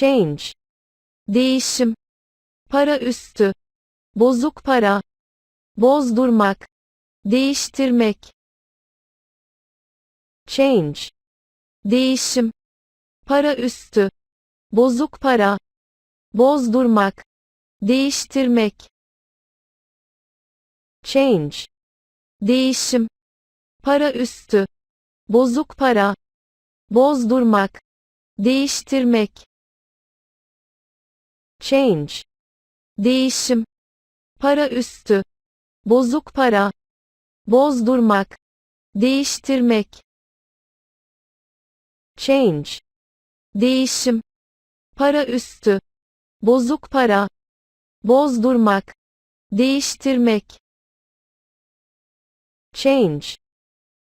change, değişim, para üstü, bozuk para, bozdurmak, değiştirmek, change, değişim, para üstü, bozuk para, bozdurmak, değiştirmek, change, değişim, para üstü, bozuk para, bozdurmak, değiştirmek, change, değişim, para üstü, bozuk para, bozdurmak, değiştirmek, change, değişim, para üstü, bozuk para, bozdurmak, değiştirmek, change,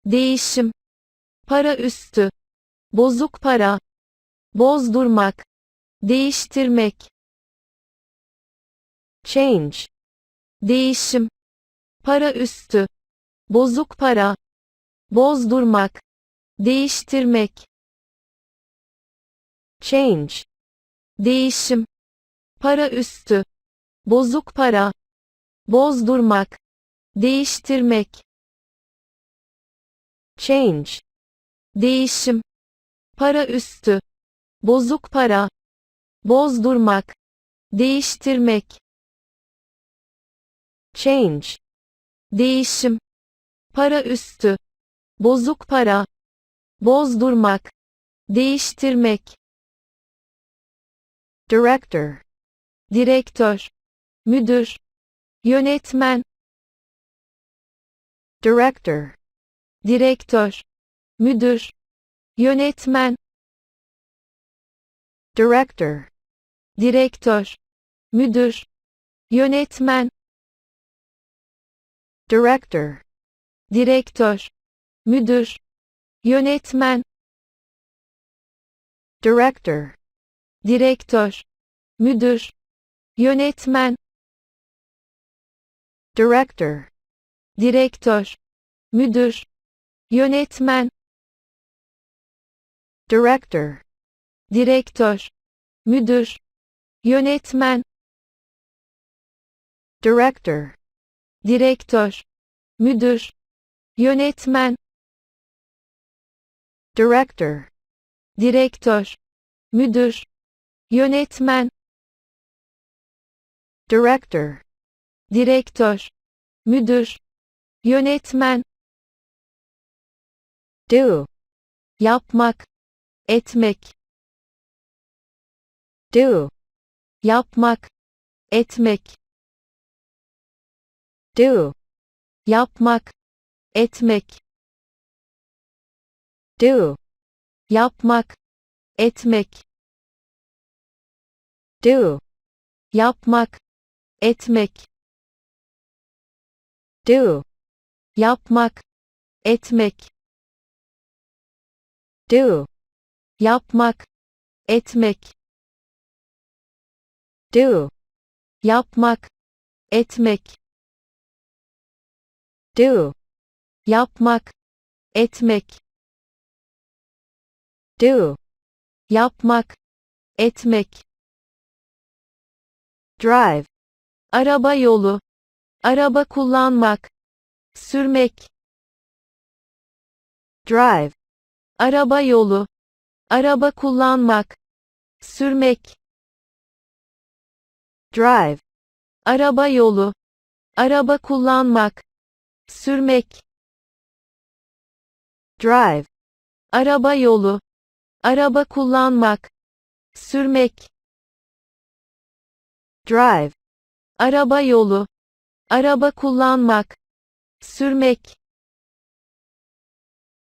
değişim, para üstü, bozuk para, bozdurmak, değiştirmek, change, değişim, para üstü, bozuk para, bozdurmak, değiştirmek, change, değişim, para üstü, bozuk para, bozdurmak, değiştirmek, change, değişim, para üstü, bozuk para, bozdurmak, değiştirmek, change, değişim, para üstü, bozuk para, bozdurmak, değiştirmek, director, direktör, müdür, yönetmen, director, direktör, müdür, yönetmen, director, direktör, müdür, yönetmen, director, direktör, müdür, yönetmen, director, direktör, müdür, yönetmen, director, direktör, müdür, yönetmen, director, direktör, müdür, yönetmen, director, direktör, müdür, yönetmen, director, direktör, müdür, yönetmen, director, direktör, müdür, yönetmen, do, yapmak, etmek, do, yapmak, etmek, do, yapmak, etmek, do, yapmak, etmek, do, yapmak, etmek, do, yapmak, etmek, do, yapmak, etmek, do, yapmak, etmek, do, yapmak, etmek, do, yapmak, etmek, drive, araba yolu, araba kullanmak, sürmek, drive, araba yolu, araba kullanmak, sürmek, drive, araba yolu, araba kullanmak, sürmek, drive, araba yolu, araba kullanmak, sürmek, drive, araba yolu, araba kullanmak, sürmek,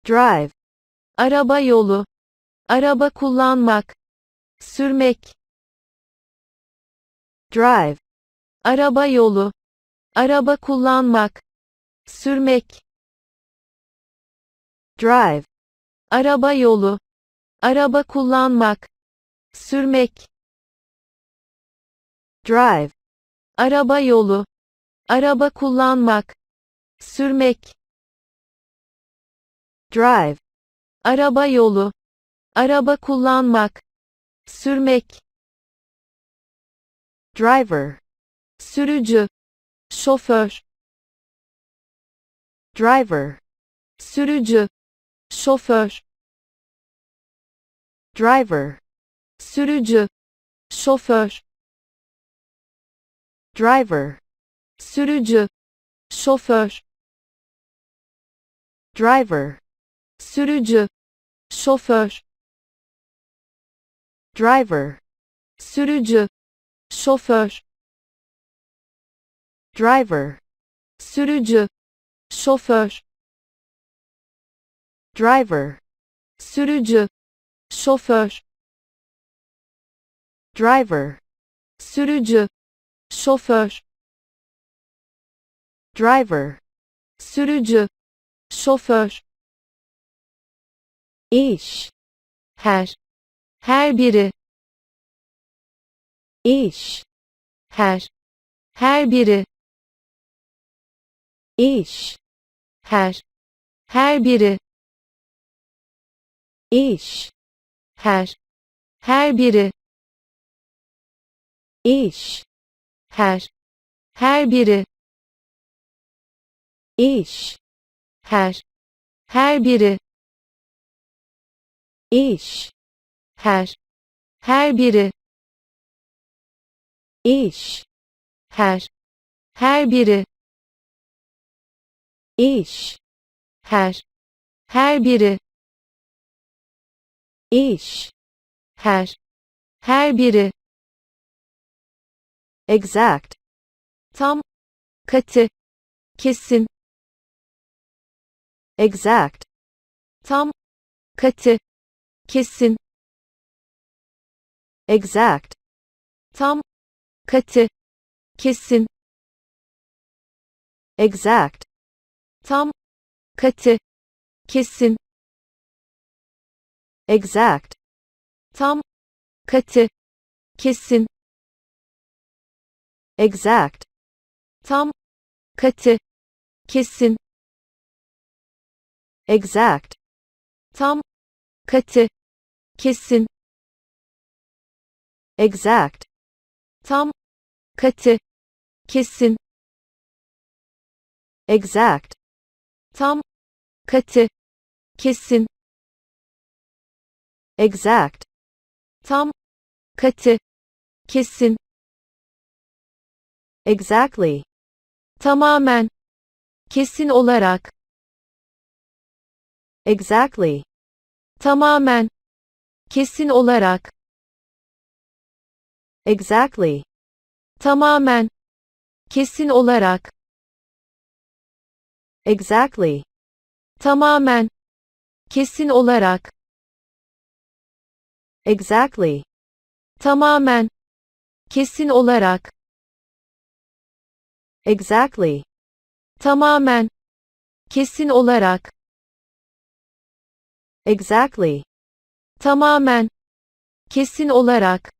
drive, araba yolu, araba kullanmak, sürmek, drive, araba yolu, araba kullanmak, sürmek, drive, araba yolu, araba kullanmak, sürmek, drive, araba yolu, araba kullanmak, sürmek, drive, araba yolu, araba kullanmak, sürmek, driver, sürücü, şoför, driver, sürücü, şoför, driver, sürücü, şoför, driver, sürücü, şoför, driver, sürücü, şoför, driver, sürücü, şoför, driver, sürücü, şoför, driver, sürücü, şoför, driver, sürücü, şoför, driver, sürücü, şoför, iş, her, her biri, iş, her, her biri, iş, her, her biri, iş, her, her biri, iş, her, her biri, iş, her, her biri, iş, her, her biri, iş, her, her biri, iş, her, her biri, iş, her, her biri, exact, tam, katı, kesin, exact, tam, katı, kesin, exact, tam, katı, kesin, exact, tam, katı, kesin, exact, tam, katı, kesin, exact, tam, katı, kesin, exact, tam, katı, kesin, exact, tam, katı, kesin, exact, tam, katı, kesin, exact, tam, katı, kesin, exactly, tamamen, kesin olarak, exactly, tamamen, kesin olarak, exactly, tamamen, kesin olarak, exactly, tamamen, kesin olarak, exactly, tamamen, kesin olarak, exactly, tamamen, kesin olarak, exactly, tamamen, kesin olarak,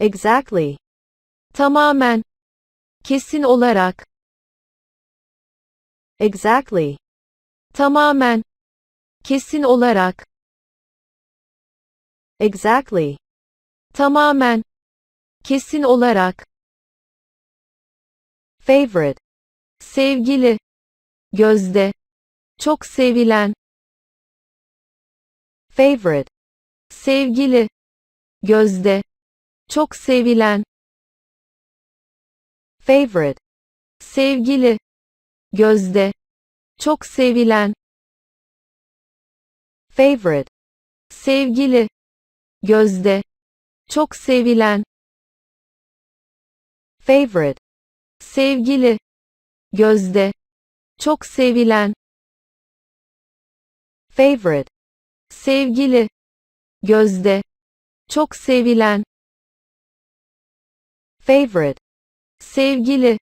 exactly, tamamen, kesin olarak, exactly, tamamen, kesin olarak, exactly, tamamen, kesin olarak, favorite, sevgili, gözde, çok sevilen, favorite, sevgili, gözde, çok sevilen, favorite, sevgili, gözde, çok sevilen, favorite, sevgili, gözde, çok sevilen, favorite, sevgili, gözde, çok sevilen, favorite, sevgili, gözde, çok sevilen, favorite, sevgili,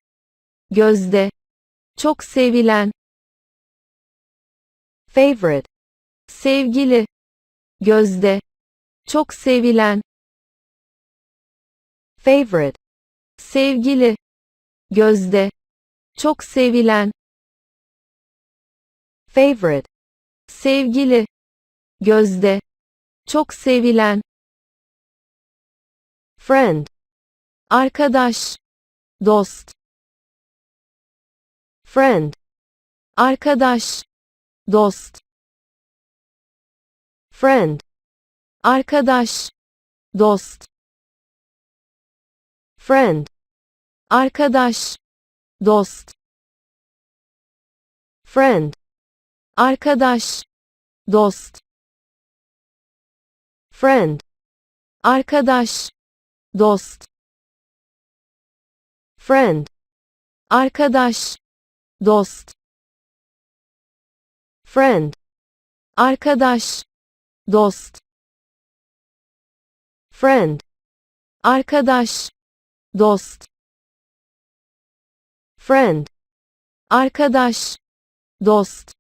gözde, çok sevilen, favorite, sevgili, gözde, çok sevilen, favorite, sevgili, gözde, çok sevilen, favorite, sevgili, gözde, çok sevilen, friend, arkadaş, dost, friend, arkadaş, dost, friend, arkadaş, dost, friend, arkadaş, dost, friend, arkadaş, dost, friend, arkadaş, dost, friend, arkadaş, dost, friend, arkadaş, dost, friend, arkadaş, dost, friend, arkadaş, dost,